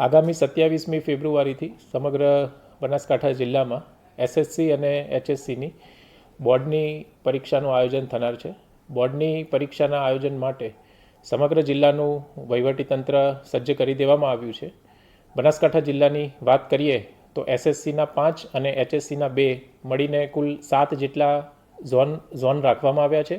આગામી સત્યાવીસમી ફેબ્રુઆરીથી સમગ્ર બનાસકાંઠા જિલ્લામાં એસએસસી અને એચએસસીની બોર્ડની પરીક્ષાનું આયોજન થનાર છે. બોર્ડની પરીક્ષાના આયોજન માટે સમગ્ર જિલ્લાનું વહીવટીતંત્ર સજ્જ કરી દેવામાં આવ્યું છે. બનાસકાંઠા જિલ્લાની વાત કરીએ તો એસએસસીના પાંચ અને એચએસસીના બે મળીને કુલ સાત જેટલા ઝોન ઝોન રાખવામાં આવ્યા છે.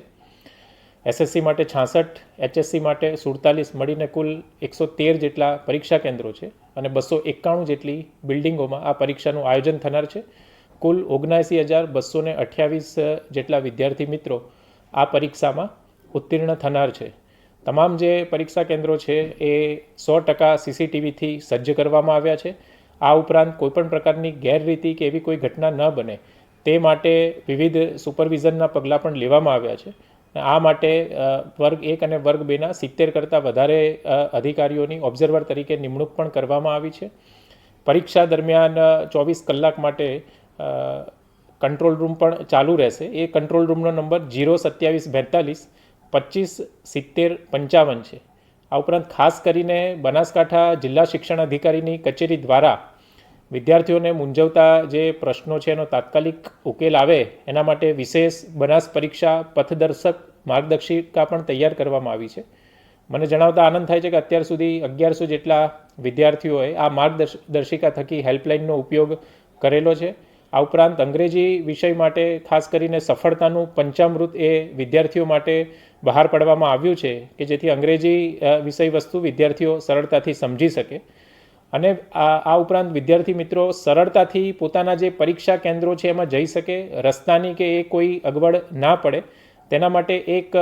એસએસસી માટે છાસઠ એચએસસી માટે સુડતાલીસ, મળીને કુલ એકસો તેર જેટલા પરીક્ષા કેન્દ્રો છે અને બસો એકાણું જેટલી બિલ્ડિંગોમાં આ પરીક્ષાનું આયોજન થનાર છે. કુલ ઓગણસી હજાર બસો ને અઠ્યાવીસ જેટલા વિદ્યાર્થી મિત્રો આ પરીક્ષામાં ઉત્તીર્ણ થનાર છે. તમામ જે પરીક્ષા કેન્દ્રો છે એ સો ટકા સીસીટીવીથી સજ્જ કરવામાં આવ્યા છે. આ ઉપરાંત કોઈપણ પ્રકારની ગેરરીતિ કે એવી કોઈ ઘટના ન બને તે માટે વિવિધ સુપરવિઝનના પગલાં પણ લેવામાં આવ્યા છે. આ માટે વર્ગ એક અને વર્ગ બેના સિત્તેર કરતાં વધારે અધિકારીઓની ઓબ્ઝર્વર તરીકે નિમણૂક પણ કરવામાં આવી છે. પરીક્ષા દરમિયાન ચોવીસ કલાક માટે કંટ્રોલ રૂમ પણ ચાલુ રહેશે. એ કંટ્રોલ રૂમનો નંબર જીરો સત્યાવીસ બેતાલીસ પચીસ સિત્તેર પંચાવન છે. આ ઉપરાંત ખાસ કરીને બનાસકાંઠા જિલ્લા શિક્ષણ અધિકારીની કચેરી દ્વારા વિદ્યાર્થીઓને મૂંઝવતા જે પ્રશ્નો છે, એનો તાત્કાલિક ઉકેલ આવે, એના માટે વિશેષ બનાસ પરીક્ષા પથદર્શક માર્ગદર્શિકા પણ તૈયાર કરવામાં આવી છે. મને જણાવતા આનંદ થાય છે કે અત્યાર સુધી અગિયારસો જેટલા વિદ્યાર્થીઓએ આ માર્ગદર્શિકા થકી હેલ્પલાઇનનો ઉપયોગ કરેલો છે. આ ઉપરાંત અંગ્રેજી વિષય માટે ખાસ કરીને સફળતાનું પંચામૃત એ વિદ્યાર્થીઓ માટે બહાર પાડવામાં આવ્યું છે કે જેથી અંગ્રેજી વિષય વસ્તુ વિદ્યાર્થીઓ સરળતાથી સમજી શકે. અને આ ઉપરાંત વિદ્યાર્થી મિત્રો સરળતાથી પોતાના જે પરીક્ષા કેન્દ્રો છે એમાં જઈ શકે, રસ્તાની કે એ કોઈ અગવડ ના પડે, તેના માટે એક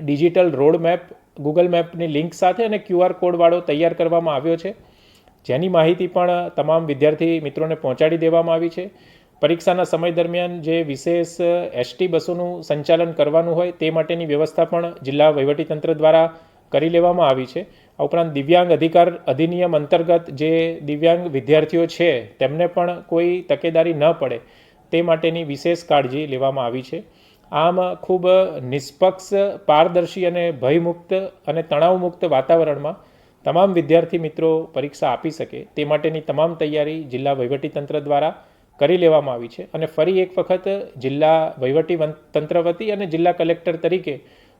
ડિજિટલ રોડ મેપ, ગૂગલ મેપની લિંક સાથે અને ક્યુઆર કોડવાળો તૈયાર કરવામાં આવ્યો છે. જેની માહિતી પણ તમામ વિદ્યાર્થી મિત્રોને પહોંચાડી દેવામાં આવી છે. પરીક્ષાના સમય દરમિયાન જે વિશેષ એસટી બસોનું સંચાલન કરવાનું હોય તે માટેની વ્યવસ્થા પણ જિલ્લા વહીવટીતંત્ર દ્વારા કરી લેવામાં આવી છે. આ ઉપરાંત દિવ્યાંગ અધિકાર અધિનિયમ અંતર્ગત જે દિવ્યાંગ વિદ્યાર્થીઓ છે, તેમને પણ કોઈ તકેદારી ન પડે તે માટેની વિશેષ કાળજી લેવામાં આવી છે. આમ ખૂબ નિષ્પક્ષ, પારદર્શી અને ભયમુક્ત અને તણાવમુક્ત વાતાવરણમાં તમામ વિદ્યાર્થી મિત્રો પરીક્ષા આપી શકે તે માટેની તમામ તૈયારી જિલ્લા વહીવટીતંત્ર દ્વારા કરી લેવામાં આવી છે. અને ફરી એક વખત જિલ્લા વહીવટી તંત્ર વતી અને જિલ્લા કલેક્ટર તરીકે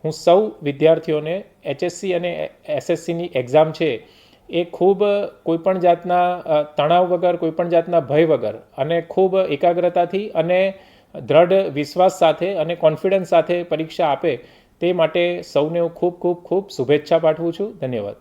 હું સૌ વિદ્યાર્થીઓને એચએસસી અને એસએસસીની એક્ઝામ છે, એ ખૂબ કોઈપણ જાતના તણાવ વગર કોઈપણ જાતના ભય વગર અને ખૂબ એકાગ્રતાથી અને દ્રઢ વિશ્વાસ સાથે અને કોન્ફિડન્સ સાથે પરીક્ષા આપે તે માટે સૌને હું ખૂબ ખૂબ ખૂબ શુભેચ્છા પાઠવું છું. ધન્યવાદ.